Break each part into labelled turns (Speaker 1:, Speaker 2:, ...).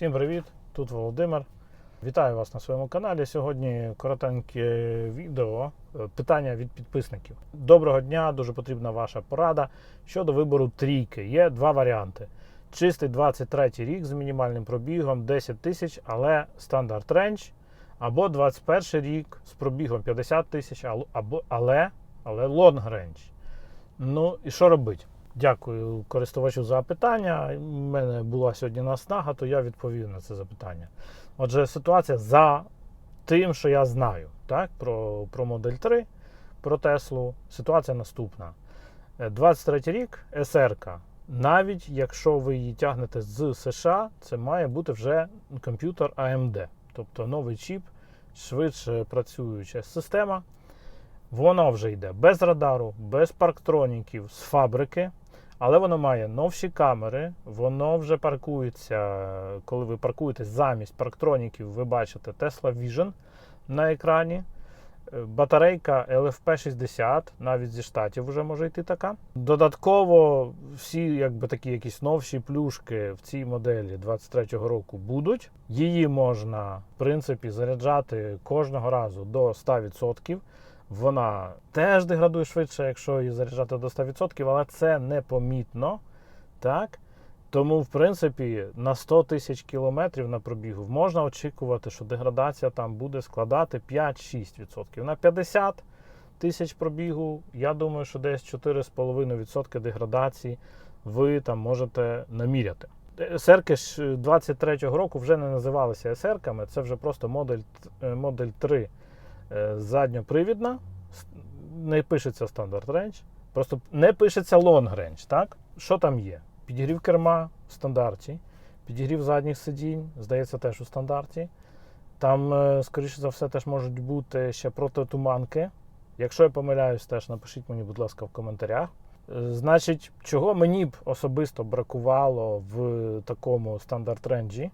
Speaker 1: Всім привіт! Тут Володимир. Вітаю вас на своєму каналі. Сьогодні коротеньке відео. е, Питання від підписників. Доброго дня, дуже потрібна ваша порада щодо вибору трійки. Є два варіанти: чистий 23 рік з мінімальним пробігом 10 тисяч, але стандарт рендж, або 21 рік з пробігом 50 тисяч, ал- але, але лонг рендж. Ну і що робити? Дякую користувачу за питання. У мене була сьогодні наснага, то я відповів на це запитання. Отже, ситуація за тим, що я знаю так, про, про Модель 3, про Теслу. Ситуація наступна. Е, 23 рік СРК. Навіть якщо ви її тягнете з США, це має бути вже комп'ютер AMD, тобто новий чіп, швидше працююча система. Воно вже йде без радару, без парктроніків з фабрики, але воно має новші камери, воно вже паркується, коли ви паркуєтесь замість парктроніків, ви бачите Tesla Vision на екрані. Е, Батарейка LFP60, навіть зі штатів вже може йти така. Додатково всі якби такі якісь новші плюшки в цій моделі 23-го року будуть. Її можна, в принципі, заряджати кожного разу до 100%. Вона теж деградує швидше, якщо її заряджати до 100%, але це непомітно. Так? Тому, в принципі, на 100 тисяч кілометрів на пробігу можна очікувати, що деградація там буде складати 5-6%. На 50 тисяч пробігу, я думаю, що десь 4,5% деградації ви там можете наміряти. СРК ж 23-го року вже не називалися СРКами, це вже просто модель, е, модель 3 е, задньопривідна, не пишеться стандарт рейндж, просто не пишеться лонг. Так? Що там є? Підігрів керма в стандарті, підігрів задніх сидінь, здається, теж у стандарті. Там, е, скоріше за все, теж можуть бути ще протитуманки. Якщо я помиляюсь, теж напишіть мені, будь ласка, в коментарях. Е, Значить, чого мені б особисто бракувало в такому стандарт ренджі,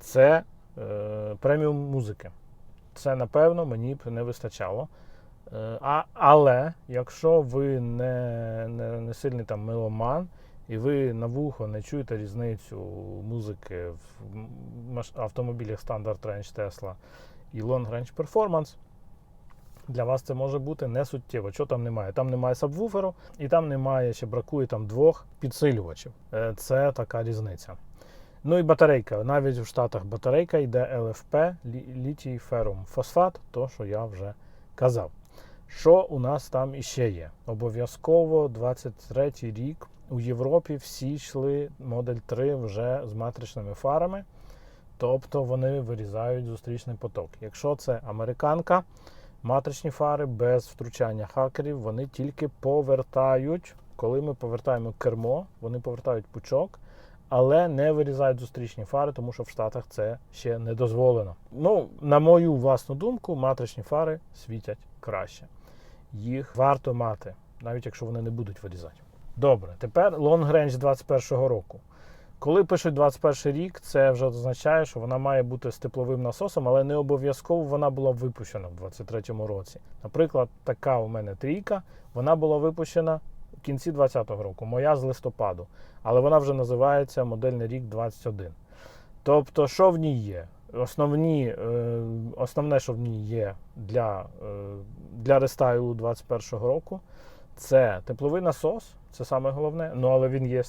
Speaker 1: це е, преміум музики. Це, напевно, мені б не вистачало. Е, А, але якщо ви не, не, не сильний там меломан, і ви на вухо не чуєте різницю музики в автомобілях Standard Range Tesla і Long Range Performance, для вас це може бути не суттєво. Що там немає? Там немає сабвуферу, і там немає, ще бракує там двох підсилювачів. Е, Це така різниця. Ну і батарейка. Навіть в Штатах батарейка йде LFP, літій ферум фосфат, то що я вже казав. Що у нас там іще є? Обов'язково 23 рік у Європі всі йшли модель 3 вже з матричними фарами, тобто вони вирізають зустрічний поток. Якщо це американка, матричні фари без втручання хакерів, вони тільки повертають. Коли ми повертаємо кермо, вони повертають пучок, але не вирізають зустрічні фари, тому що в Штатах це ще не дозволено. Ну, на мою власну думку, матричні фари світять краще. Їх варто мати, навіть якщо вони не будуть вирізати. Добре, тепер Long Range 21 року. Коли пишуть 21 рік, це вже означає, що вона має бути з тепловим насосом, але не обов'язково вона була випущена в 23 році. Наприклад, така у мене трійка, вона була випущена кінці 2020 року, моя з листопаду, але вона вже називається модельний рік 21. Тобто, що в ній є? Основні, е, основне, що в ній є для, е, для рестайлу 21 року, це тепловий насос, це саме головне. Ну але він є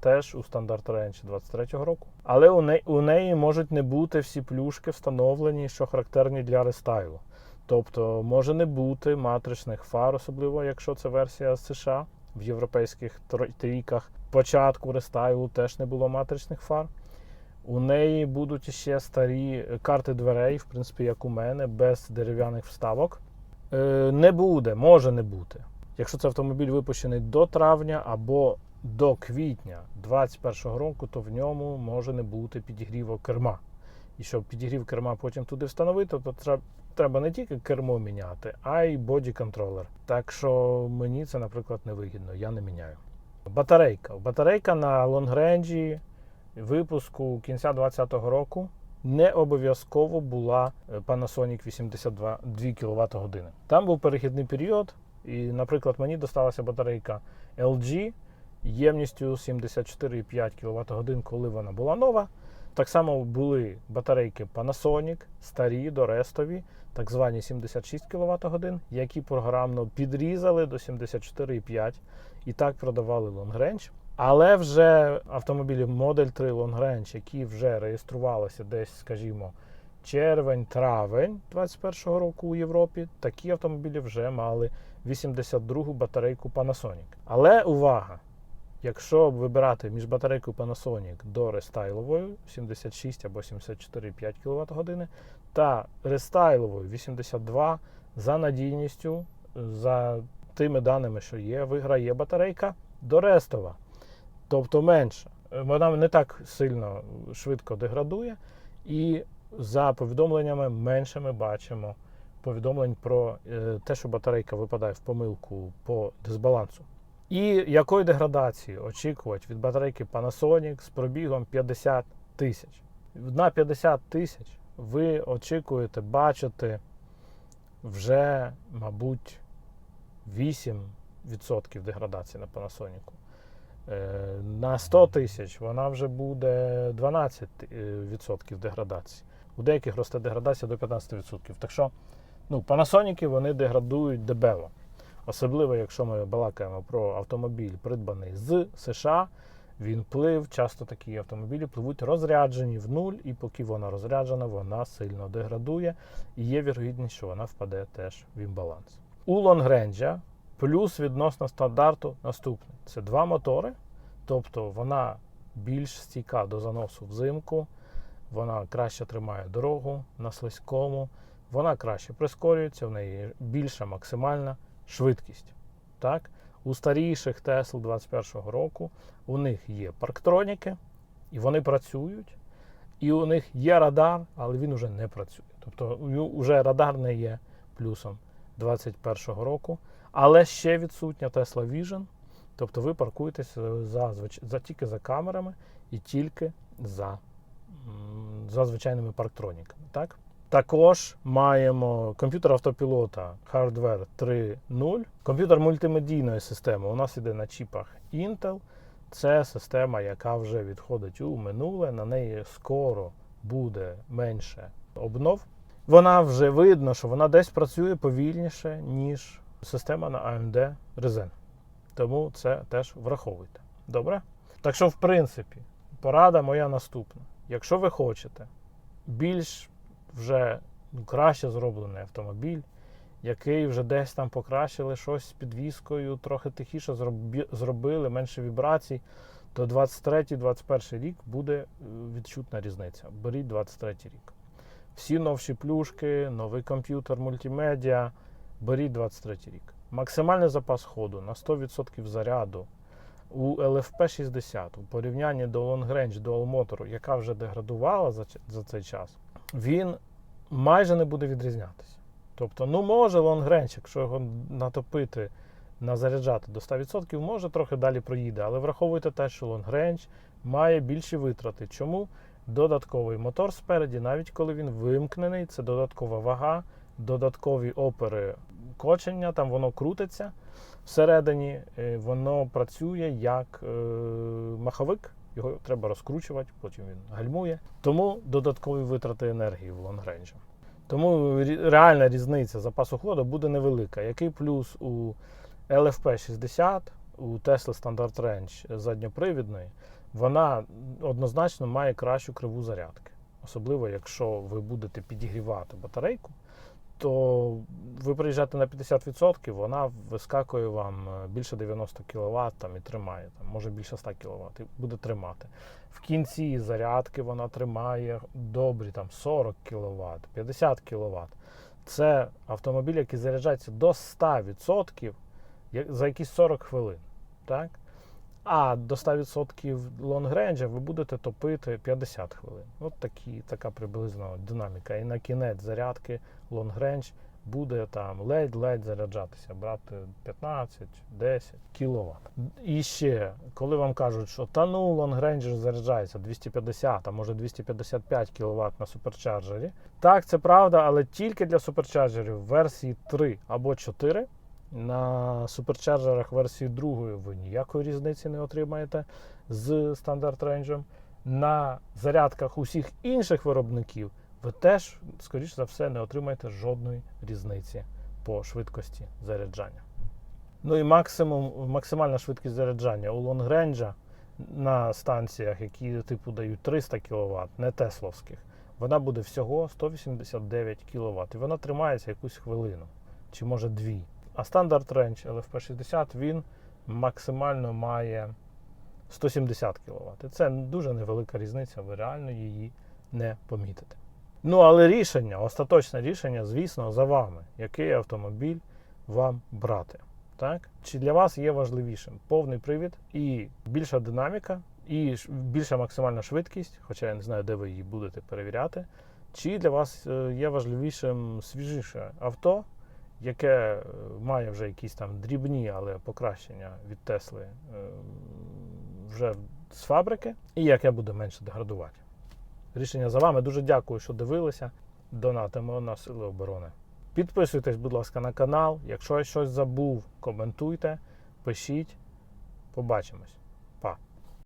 Speaker 1: теж у стандарт Range 23 року. Але у неї, у неї можуть не бути всі плюшки встановлені, що характерні для рестайлу. Тобто може не бути матричних фар, особливо якщо це версія з США в європейських трійках. Початку рестайлу теж не було матричних фар. У неї будуть ще старі карти дверей, в принципі, як у мене, без дерев'яних вставок. Е, Не буде, може не бути. Якщо це автомобіль випущений до травня або до квітня 2021 року, то в ньому може не бути підігріву керма. І щоб підігрів керма потім туди встановити, то треба, не тільки кермо міняти, а й боді-контролер. Так що мені це, наприклад, не вигідно, я не міняю. Батарейка. Батарейка на лонгренджі випуску кінця 2020 року не обов'язково була е, Panasonic 82 2 кВт години. Там був перехідний період, і, наприклад, мені досталася батарейка LG ємністю 74,5 кВт годин, коли вона була нова. Так само були батарейки Panasonic, старі, дорестові, так звані 76 кВт годин, які програмно підрізали до 74,5 і так продавали Long Range. Але вже автомобілі Model 3 Long Range, які вже реєструвалися десь, скажімо, червень-травень 2021 року у Європі, такі автомобілі вже мали 82-гу батарейку Panasonic. Але увага! Якщо вибирати між батарейкою Panasonic до рестайловою 76 або 74,5 кВт та рестайловою 82 за надійністю, за тими даними, що є, виграє батарейка до рестова, тобто менша. Вона не так сильно швидко деградує, і за повідомленнями менше ми бачимо повідомлень про е, те, що батарейка випадає в помилку по дисбалансу. І якої деградації очікувати від батарейки Panasonic з пробігом 50 тисяч? На 50 тисяч ви очікуєте бачити вже, мабуть, 8% деградації на Panasonic. Е, На 100 тисяч вона вже буде 12% деградації. У деяких росте деградація до 15%. Так що ну, Panasonic вони деградують дебело. Особливо, якщо ми балакаємо про автомобіль, придбаний з США, він плив. Часто такі автомобілі пливуть розряджені в нуль, і поки вона розряджена, вона сильно деградує. І є вірогідність, що вона впаде теж в імбаланс. У Лонгренджа плюс відносно стандарту наступний: це два мотори, тобто вона більш стійка до заносу взимку, вона краще тримає дорогу на слизькому, вона краще прискорюється, в неї більша максимальна швидкість. Так? У старіших Тесл 21-го року у них є парктроніки, і вони працюють. І у них є радар, але він вже не працює. Тобто вже радар не є плюсом 21-го року. Але ще відсутня Tesla Vision. Тобто ви паркуєтеся за, за, тільки за камерами і тільки за, за звичайними парктроніками. Так? Також маємо комп'ютер автопілота Hardware 3.0. Комп'ютер мультимедійної системи у нас іде на чіпах Intel. Це система, яка вже відходить у минуле. На неї скоро буде менше обнов. Вона вже видно, що вона десь працює повільніше, ніж система на AMD Ryzen. Тому це теж враховуйте. Добре? Так що, в принципі, порада моя наступна. Якщо ви хочете більш вже ну, краще зроблений автомобіль, який вже десь там покращили щось з підвіскою, трохи тихіше зробили, менше вібрацій, то 23-21 рік буде е, відчутна різниця. Беріть 23 рік. Всі новші плюшки, новий комп'ютер, мультимедіа, беріть 23 рік. Максимальний запас ходу на 100% заряду. У LFP 60 у порівнянні до Long Range Dual Motor, яка вже деградувала за, за цей час, він майже не буде відрізнятися. Тобто, ну може Range, якщо його натопити, назаряджати до 100%, може трохи далі проїде. Але враховуйте те, що Range має більші витрати. Чому? Додатковий мотор спереді, навіть коли він вимкнений, це додаткова вага, додаткові опери кочення, там воно крутиться всередині, е, воно працює як е, маховик. Його треба розкручувати, потім він гальмує. Тому додаткові витрати енергії в лонгренджі. Тому реальна різниця запасу ходу буде невелика. Який плюс у LFP 60, у Tesla Standard Range задньопривідної, вона однозначно має кращу криву зарядки. Особливо, якщо ви будете підігрівати батарейку то ви приїжджаєте на 50%, вона вискакує вам е, більше 90 кВт там, і тримає, там, може більше 100 кВт, і буде тримати. В кінці зарядки вона тримає добрі там, 40 кВт, 50 кВт. Це автомобіль, який заряджається до 100% за якісь 40 хвилин. Так? А до 100% лонгренджа ви будете топити 50 хвилин. От такі, така приблизно динаміка. І на кінець зарядки лонгрендж буде там ледь-ледь заряджатися, брати 15-10 кВт. І ще, коли вам кажуть, що та ну лонгрендж заряджається 250, а може 255 кВт на суперчарджері. Так, це правда, але тільки для суперчарджерів версії 3 або 4. На суперчарджерах версії 2 ви ніякої різниці не отримаєте з стандарт рейнджем. на зарядках усіх інших виробників, ви теж, скоріш за все, не отримаєте жодної різниці по швидкості заряджання. Ну і максимум, максимальна швидкість заряджання у лонгренджа на станціях, які типу дають 300 кВт, не тесловських, вона буде всього 189 кВт. І вона тримається якусь хвилину, чи може дві. А стандарт рейндж LFP60 він максимально має 170 кВт. Це дуже невелика різниця, ви реально її не помітите. Ну, але рішення, остаточне рішення, звісно, за вами, який автомобіль вам брати. Так? Чи для вас є важливішим повний привід і більша динаміка, і більша максимальна швидкість, хоча я не знаю, де ви її будете перевіряти, чи для вас е, є важливішим свіжіше авто, яке е, має вже якісь там дрібні, але покращення від Тесли е, вже з фабрики, і яке буде менше деградувати. Рішення за вами. Дуже дякую, що дивилися. Донатимо на Сили оборони. Підписуйтесь, будь ласка, на канал. Якщо я щось забув, коментуйте, пишіть. Побачимось.